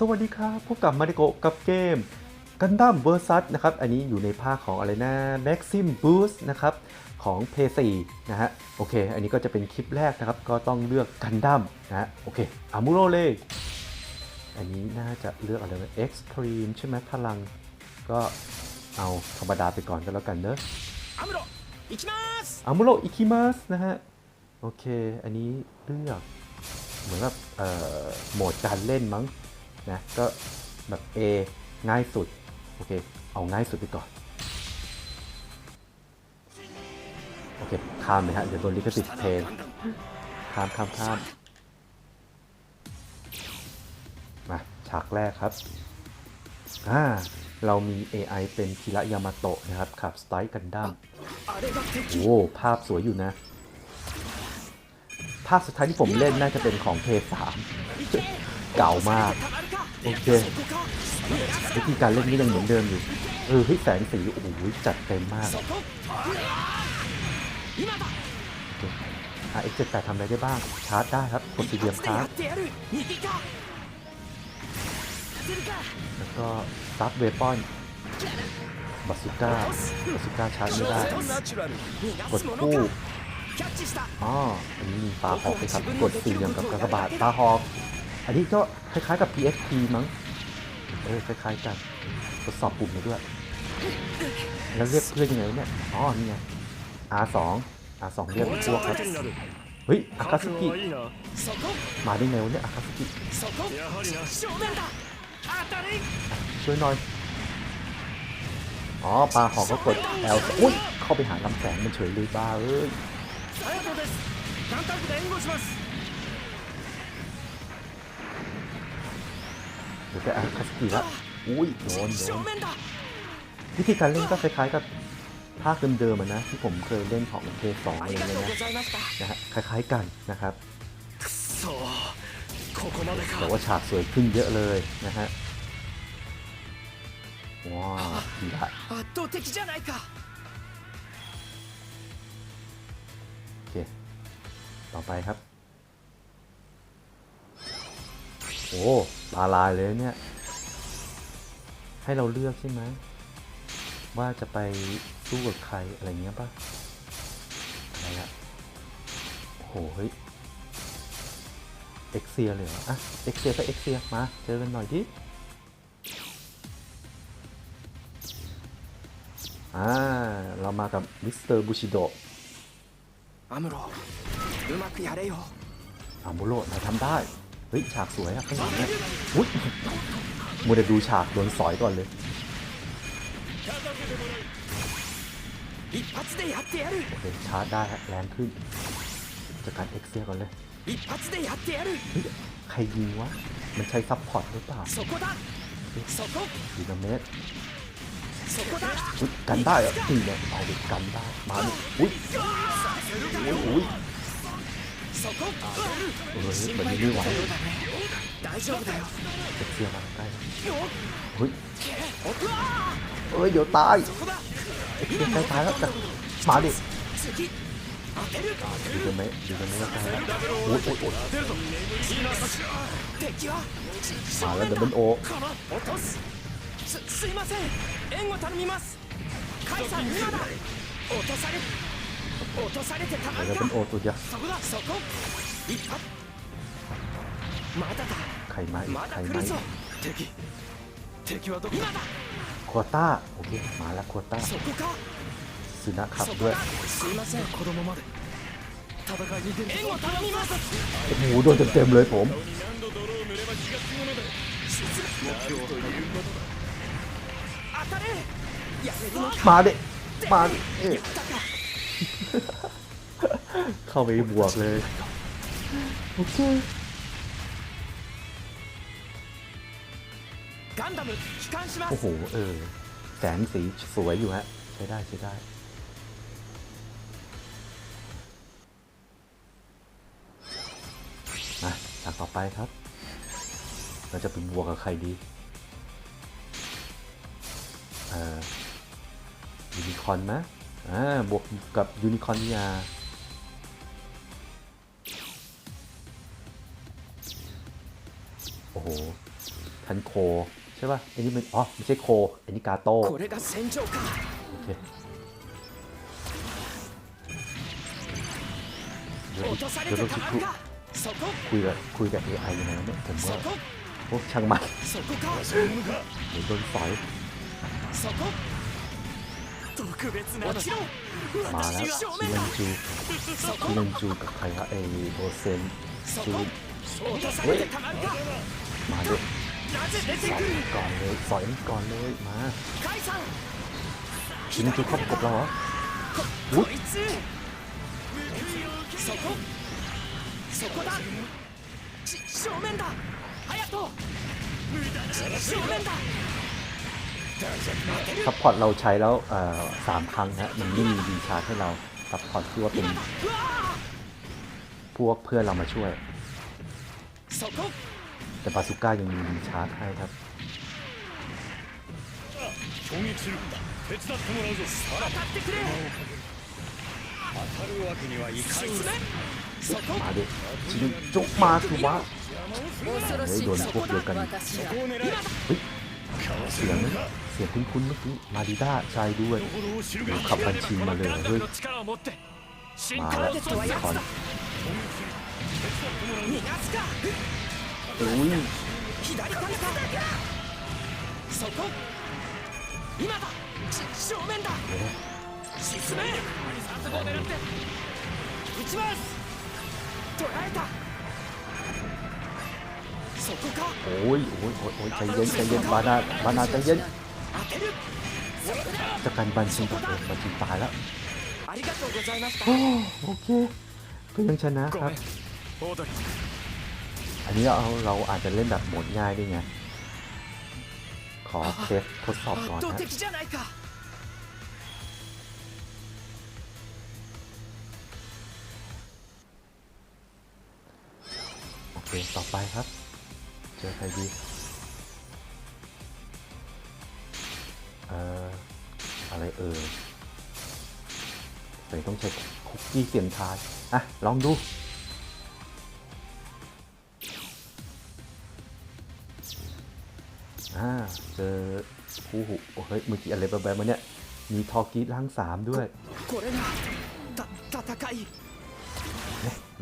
สวัสดีครับ พบกับมาริโกกับเกมกันดั้มเวอร์ซัสนะครับ อันนี้อยู่ในภาคของอะไรนะ Maxim Boost นะครับ ของเพย์ซีนะฮะ โอเค อันนี้ก็จะเป็นคลิปแรกนะครับ ก็ต้องเลือกกันดั้มนะฮะ โอเค อามูโรเลย อันนี้น่าจะเลือกอะไรนะเอ็กซ์ตรีมใช่ไหมพลัง ก็เอาธรรมดาไปก่อนก็แล้วกันเนอะอามุโรอิคิมัสอามูโรอิคิมัสนะฮะ โอเค อันนี้เลือก เหมือนแบบโหมดการเล่นมั้ง นะก็แบบ A ง่ายสุด โอเค เอาง่ายสุดไปก่อน โอเค ข้ามเลยฮะ เดี๋ยวโดนลิขสิทธิ์เพลงข้ามข้ามข้ามมาฉากแรกครับอ่าเรามี AI เป็นคิระยามาโตะนะครับขับสไตล์กันดั้มโอ้ภาพสวยอยู่นะ ภาพสุดท้ายที่ผมเล่นน่าจะเป็นของเพ3เก่ามาก โอเควิธีการเล่นก็ยังเหมือนเดิมอยู่เออเฮ้แสงสีโอ้โหจัดเต็มมากอาเอ็กเจ็ดแปดทำอะไรได้บ้าง ชาร์จได้ครับกดสีเดียมครับแล้วก็ซับเวปอนบาสุก้าบาสุก้าชาร์จไม่ได้กดคู่อ๋ออันนี้ปลาหอกไปครับกดสี่เหลี่ยมกับกระบาดปลาหอก อันนี้ก็คล้ายๆกับ PSP มั้ง เออคล้ายๆกันทดสอบปุ่มไปด้วย แล้วเรียกเพื่อนยังไงเนี่ย อ๋อ นี่ไง R2 R2 เรียกพวกครับ เฮ้ย อากาซุกิ มาได้ไงวะเนี่ย อากาซุกิ ช่วยหน่อย อ๋อ ปลาหอกก็กด L อุ้ย เข้าไปหาลำแสงมันเฉยเลยบ้าเอ้ย เดี๋ยวจะอาคาสกิละอุ้ยโดนโดนวิธีการเล่นก็คล้ายๆกับภาคเดิมๆนะที่ผมเคยเล่นของเคย์สองเองนะนะฮะคล้ายๆกันนะครับแต่ว่าฉากสวยขึ้นเยอะเลยนะฮะว้าวดีละโอเคต่อไปครับ โอ้ พาลายเลยเนี่ย ให้เราเลือกใช่ไหมว่าจะไปสู้กับใครอะไรเงี้ยป่ะอะไรอะโหเฮ้ยเอ็กเซียเลยอะเอ็กเซียไปเอ็กเซียมา เจอกันหน่อยดิ อ่า เรามากับมิสเตอร์บูชิโดะอามุโรอามุโรเราทำได้ เฮ้ยฉากสวยอะข้างหลังเนี่ยวุ้ยมูเดดูฉากโดนสอยก่อนเลยโอเคชาร์จได้แรงขึ้นจากการเอ็กเซียก่อนเลยใครยิงวะ มันใช้ซับพอร์ตหรือเปล่าดีนาเมสกันได้อะตีเลยเอดิกันได้มาอุ้ยอุ้ย そこ เออเหมือนนี้ไม่ไหว 大丈夫だよ เอ็กเซียมาใกล้แล้ว よ เฮ้ย っうわ เอ้ย เดี๋ยวตาย そこだ เอ็กเซียใกล้ตายแล้วจะมาดิ 次当てる ดีนาเมตรดีนาเมตรใกล้แล้วโอ้ยโอ้ยโอ้ย 敵は มาแล้วเดบเบิลโอ この落とすすすいません援護頼みますカイさん今だ落とされ 落とされてたま เดี๋ยว る เดบเบิล か โอตัวเดียว そこだそこ一発まだだ ใครมาอีก ま ใคร だ来 มา る อี ぞ ก 敵敵はどこ今だ โควต้า โอเค มาแล้วโควต้า そこか ซึนะขับ そこ ด้วย だすいません子供まで戦いに出る援護頼みます โอ้โหโดนเต็มๆเลยผม 当たれやれるのか มาดิ มาดิเอ๊ะ 言ったか เข้าไปบวกเลย โอเคโอ้โห เออ แสงสีสวยอยู่ฮะ ใช้ได้ใช้ได้มาฉากต่อไปครับ เราจะไปบวกกับใครดีเอ่อยูนิคอนไหม อ่า บวกกับยูนิคอร์นยาโอ้โห ทันโค ใช่ป่ะ อันนี้มัน อ๋อ ไม่ใช่โค อันนี้กาโต้โอเคเดี๋ยวเราคุยกับคุยกับ AI ยังไงเนี่ยผมว่าพวกช่างมันเดี๋ยวโดนสอย そこ特別な落ちろ มาแล้ว 私は正 ชิ 面 ลั だ นจู そ ชิ こ ลันจูกับใครครับไอโอเซน そ จู こ落とされてたまるか มาด้วย なぜ出て สอ く ย る ก่อนเลยสอยก่อนเลยมา カイさん ชิลันจูเข้าประกบเราเหรอ こ อุ๊ こ ย いつそこそこだし正面だ隼人正面だ ซัพพอร์ตเราใช้แล้วสามครั้งฮะมันไม่มีดีชาร์จให้เราซัพพอร์ตที่ว่าเป็นพวกเพื่อนเรามาช่วย แต่บาสุก้ายังมีดีชาร์จให้ครับมาดิชินจกมาคือว่าโดนพวกเดียวกันเฮ้ย เสียงเสียงคุ้นๆเมื่องมาดิด้าใช่ด้วยขับบัญชีมาเลยเฮ้ยมาแล้วคอนโอ้ย沈め โอ้ยโอ้ยโอ้ยใจเย็นใจเย็นบานาบานาใจเย็นจะการบันซิงกับเองบันชิงตายแล้วโอเคก็ยังชนะครับ อันนี้เราเราอาจจะเล่นแบบหมดง่ายด้วยไง ขอเซฟทดสอบก่อนนะโอเค ต่อไปครับ เจอใครดีเอ่ออะไรเอ่ยใส่ต้องใช้คุกกี้เสียงทายอะ ลองดู อ่า เจอผู้หูเฮ้ยมือกี้อะไรแบบๆมาเนี่ย มีทอกีล้างสามด้วย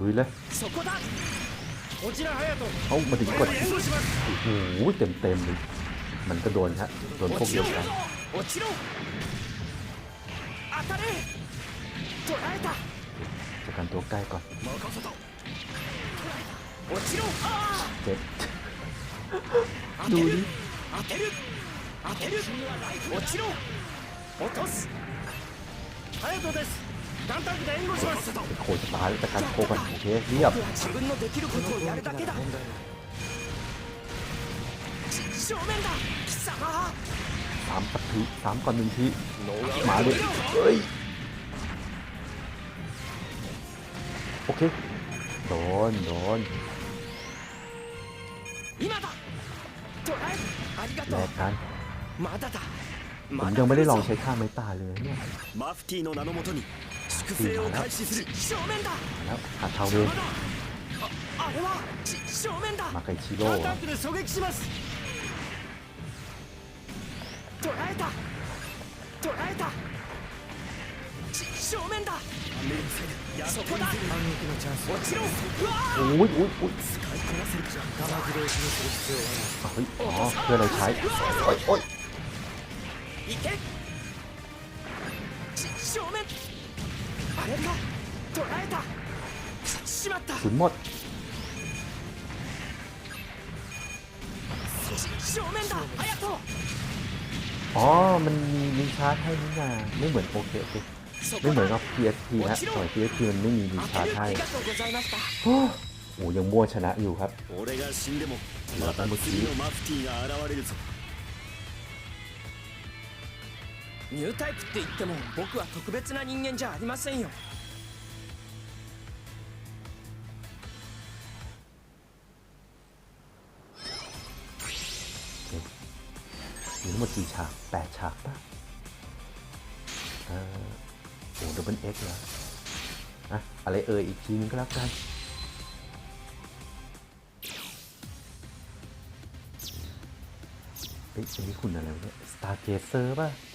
ลุยเลย เอามาถึงกด 援護します โอ้โหเต็มเต็มๆเลย มันก็โดนฮะ โดนพวก 落ち เดีย ろ วกัน 落ちろ当たれ捉えた จากการตัวใกล้ก่อน 任せた落ちろあ เจ็บ あ当 ดู て ดิ る当てる当てる落ちろ落とす隼人です โหจะตายจากการโคกันโอเคเงียบสามปัทีสามก่อนหนึ่งทีหมาเลยเฮ้ยโอเคโดนโดนแลกกันผมยังไม่ได้ลองใช้ข้าไม้ตาเลยเนี่ย マフティーの名のもとに粛清を開始する正面だ มาแล้วหาทาวเว ま น だああれはし正面だ มาไกชิโร่ ガンタンクで狙撃します捕らえた捕らえたし正面だそこだ落ちろうわ โอ้ยโอ้ยโอ้ยเฮ้ยอ๋อเพื่อนเราใช้โอ้ยโอ้ย ー行けし正面 ขุนหมดอ๋อ มันมีลิชาร์จให้นี่นาไม่เหมือนโอเคสิไม่เหมือนกับ PSP ฮะต่อย PSP มันไม่มีมีชาร์จให้โอ้โหยังมั่วชนะอยู่ครับ ニュータイプって言っても僕は特別な人間じゃありませんよ มีทั้งหมดกี่ฉากแปดฉากป่ะเออโอ้ดับเบิลเอ็กเหรออะอะไรเอ่ยอีกทีนึงก็แล้วกัน เอ้ยอันนี้คุณอะไรวะเนี่ย Stargazer ป่ะ เออ Stargazer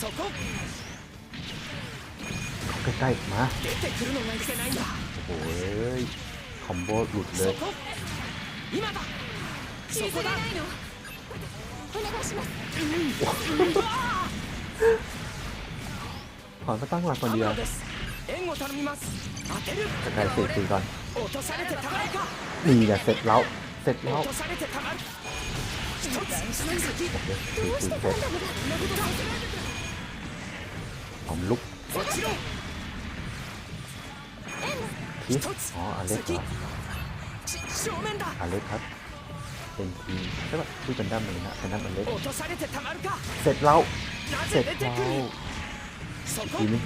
そこใกล้ๆมาโอ้ยคอมโบหลุดเลยถอนมาตั้งหลักก่อนเดียวจะใกล้เสร็จตีก่อนนี่แหละเสร็จแล้วเสร็จแล้วตีตีเสร็จ ผมลุกทีอ๋ออเล็กเหรออเล็กครับ เป็นทีใช่ป่ะที่เป็นดั้มเลยนะเป็นดั้มอเล็กเสร็จแล้วเสร็จเราทีนี้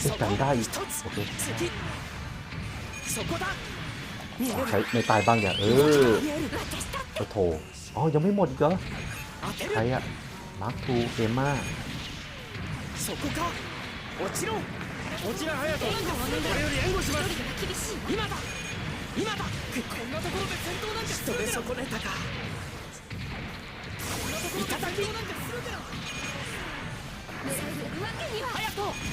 เสร็จได้อีกโอเคใช่ไม่ตายบ้างอย่าเออ โอ้โถอ๋อ ยังไม่หมดอีกเหรอ 当て ใคร る อะมาร์คทูเอม่า そこか落ちろ落ちな隼人俺より援護します今だ今だこんなところで戦闘なんか人で損ねたかいただきなんかするから隼人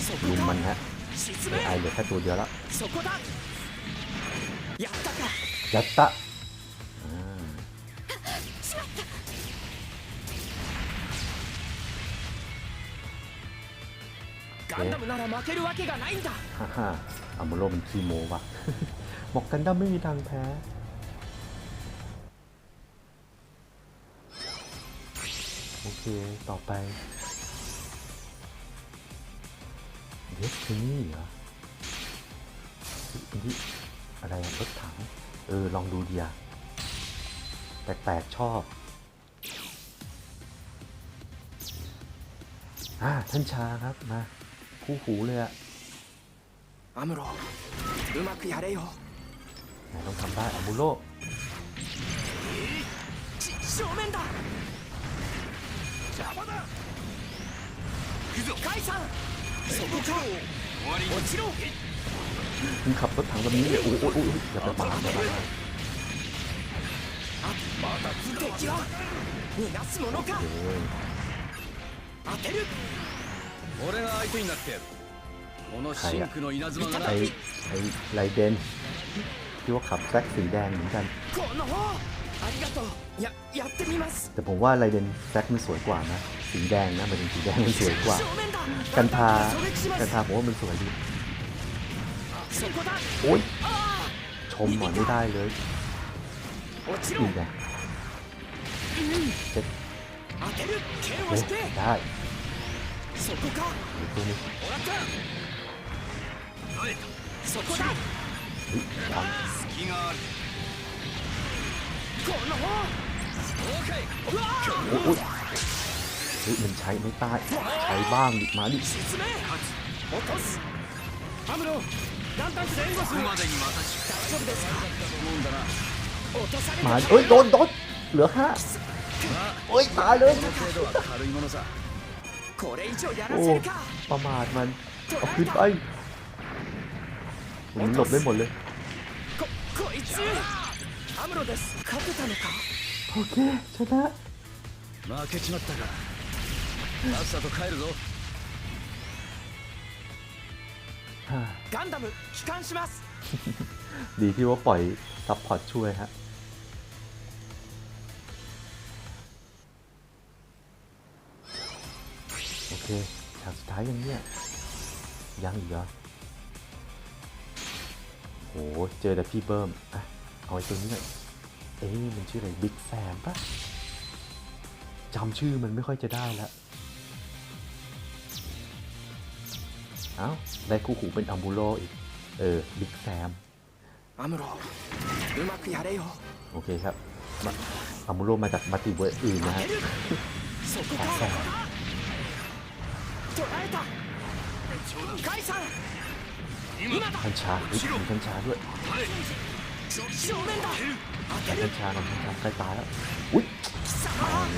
そこ ลุมมัน か ฮะ 沈 ไอ め เหลือแค่ตัวเดียวละ そこだやったか ยัตตะ ガンダムなら負けるわけがないんだ ฮ่าฮ่าอามูโรมันคีโมว่ะ บอกกันดั้มไม่มีทางแพ้ โอเค ต่อไปเดสตินีเหรอเฮ้ยอันนี้อะไรอะรถถัง เออ ลองดูดีอะแปลกๆ ชอบ อ่า ท่านชาครับ มา คู่หูเลยอะ アムロうまくやれよ ไหนต้องทำได้อามูโร ち正面だ邪魔だ行くぞカイさんそこか落ちろ มึงขับรถถังแบบนี้เลยโอ้ยโอ้ยโอ้ยอย่าไปปาดอย่าไปปาด 敵は逃がすものか โอ้ย 当てる 俺が相手になってやるこの真紅の稲妻がな ไอไอไรเดนที่ว่าขับแซกสีแดงเหมือนกัน この方ありがとうややってみます แต่ผมว่าไรเดนแซกมันสวยกว่านะ สีแดงนะหมันเป็นสีแดงมันสวยกว่า 正面だ กันทา 狙撃しま กัน す ทาผมว่ามันสวยดี そこだ โอ้ย あ ชมหมอนไม่ได้เลย あ落ちろ นี่ไงเจ็ด 当てる剣を เฮ้ย して ได้ そこか เดี๋ยวตัวนี้ もらったそこだ เฮ้ยท 隙があるこの方うわำโอ้ยโอ้ยเฮ้ยมันใช้ไม่ตายใช้บ้างดิมาดิ 沈め落とすアムロランタンスで援護するここまでに私大丈夫ですか思うんだな落とされて มาเอ้ยโดนโดนเหลือห้าโอ้ยตายเลย โอ้ せるか ประมาทมันเอาขึ้นไปผมหลบได้หมดเลย ここいつアムロです勝てたのか โอเค ชนะ 負けちまったかさっさと帰るぞ ฮ่า ガンダム帰還します ดีที่ว่าปล่อยซัพพอร์ตช่วยฮะ คฉากสุดท้ายยังเนี่ย ยังอีกเหรอโห เจอแต่พี่เบิร์มอะเอาไอ้ตัวนี้หน่อยเอ๊มันชื่ออะไรบิ๊กแซมปะจำชื่อมันไม่ค่อยจะได้ละเอาได้คู่หูเป็นอัมบูโรอีก เออ บิ๊กแซมอัมโรดูมาคุยอะไรอโอเคครับอัมบูโรมาจากมัตติเวอร์อื่นนะฮะ 捉えたカイさん今だ ทันชาเฮ้ยมีทันชาด้วย 正面だ当て ทั る นชาหน่อยทันชาใกล้ตายแล้วอุ้ย 貴様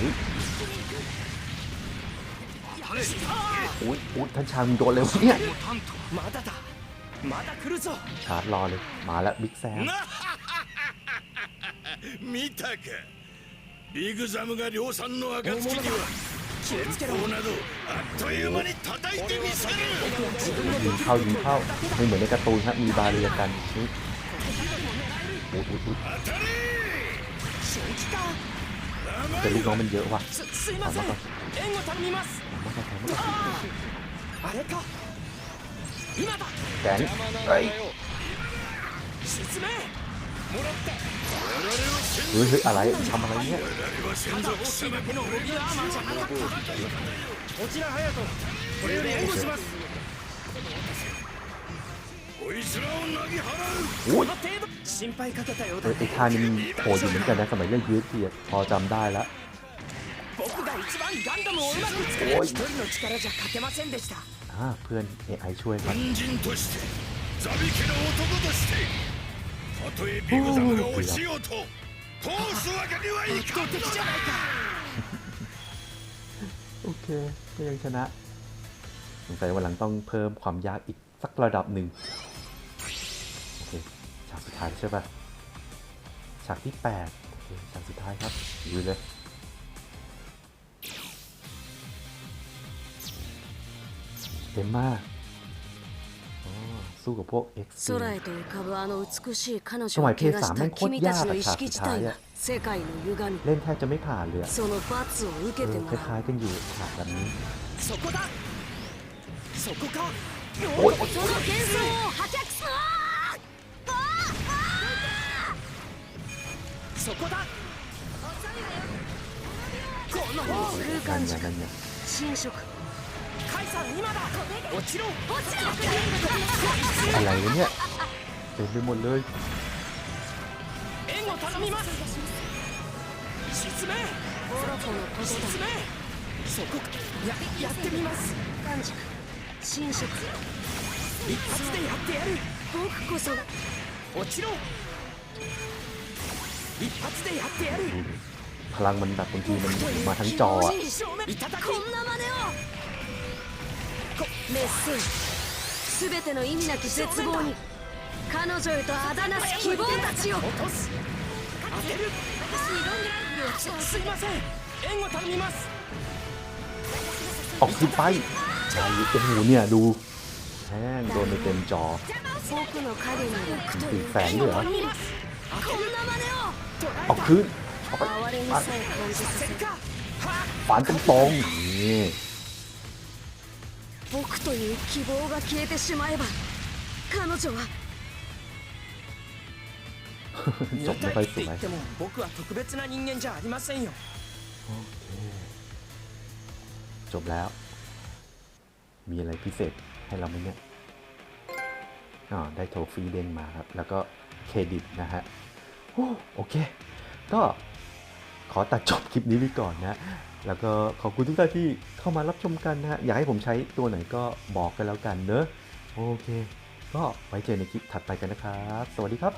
อุ้ยอุ้ยอุ้ยทันชามึงโดนเร็วะเนี่ย まだだまだ来るぞ ชาร์จรอเลย มาแล้วบิ๊กแซม 見たかビグザムが量産の暁には 気をつけろこうなどあっという間に叩いてみせる ยิงเข้ายิงเข้าไม่เหมือนในการ์ตูนครับมีบาเรียกันนี่อุ้ยอุ้ยอุ้ย 当たれ正気か แต่ลูกน้องมันเยอะว่ะ すすいません援護頼みます มาก่อนมาก่อน あれか今だ แกงเฮ้ย 沈めもらった เฮ้ยอะไรทำอะไรเนี่ยโอ้ยเออไอ้ท่านี้โผล่อยู่เหมือนกันนะสมัยเล่นยืดเทียพอจำได้ละโอ้ยอ่าเพื่อนเอไอช่วยครับ たとえビグザムが落ちようと通すわけにはい圧かんの倒的じゃないか โอเคก็ยังชนะสงสัยวันหลังต้องเพิ่มความยากอีกสักระดับหนึ่งโอเคฉากสุดท้ายใช่ปะฉากที่8โอเคฉากสุดท้ายครับดูเลยเต็มมากอ๋อ สู้กับพวก X สมัยเพสามแม่งโคตรยากอะฉากสุดท้ายเล่นแทบจะไม่ผ่านเลยคล้ายๆกันอยู่ฉากแบบนี้โอ้ยนั่นไงนั่นไง อะไรวะเนี่ยเต็มไปหมดเลยพลังมันแบบบางทีมันมาทั้งจออะ メッセージ全ての意味なき絶望に彼女へとあだなす希望たちを落とす当てるすすいません援護頼みます ออกขึ้นไปใช่โอ้โหเนี่ยดูแห้งโดนไปเต็มจอ 僕の影に僕と ถึ い ง う แสงเลยเหรอ 頼みますこんな真似を ออกคืนออกไป 哀れみ มา さえ感じさせせっかは ฝันตรงๆนี่ 僕という希望が消えてしまえば彼女は จบไม่ค่อยส って วย 言っても僕は特別な人間じゃありませんよ โอเคจบแล้ว มีอะไรพิเศษให้เราไหมเนี่ยอ๋อได้โทฟี่เด้งมาครับ แล้วก็เครดิตนะฮะโอ้โอเค ก็ขอตัดจบคลิปนี้ไว้ก่อนนะ แล้วก็ขอบคุณทุกท่านที่เข้ามารับชมกันนะฮะ อยากให้ผมใช้ตัวไหนก็บอกกันแล้วกันเนอะ โอเค ก็ไว้เจอในคลิปถัดไปกันนะครับ สวัสดีครับ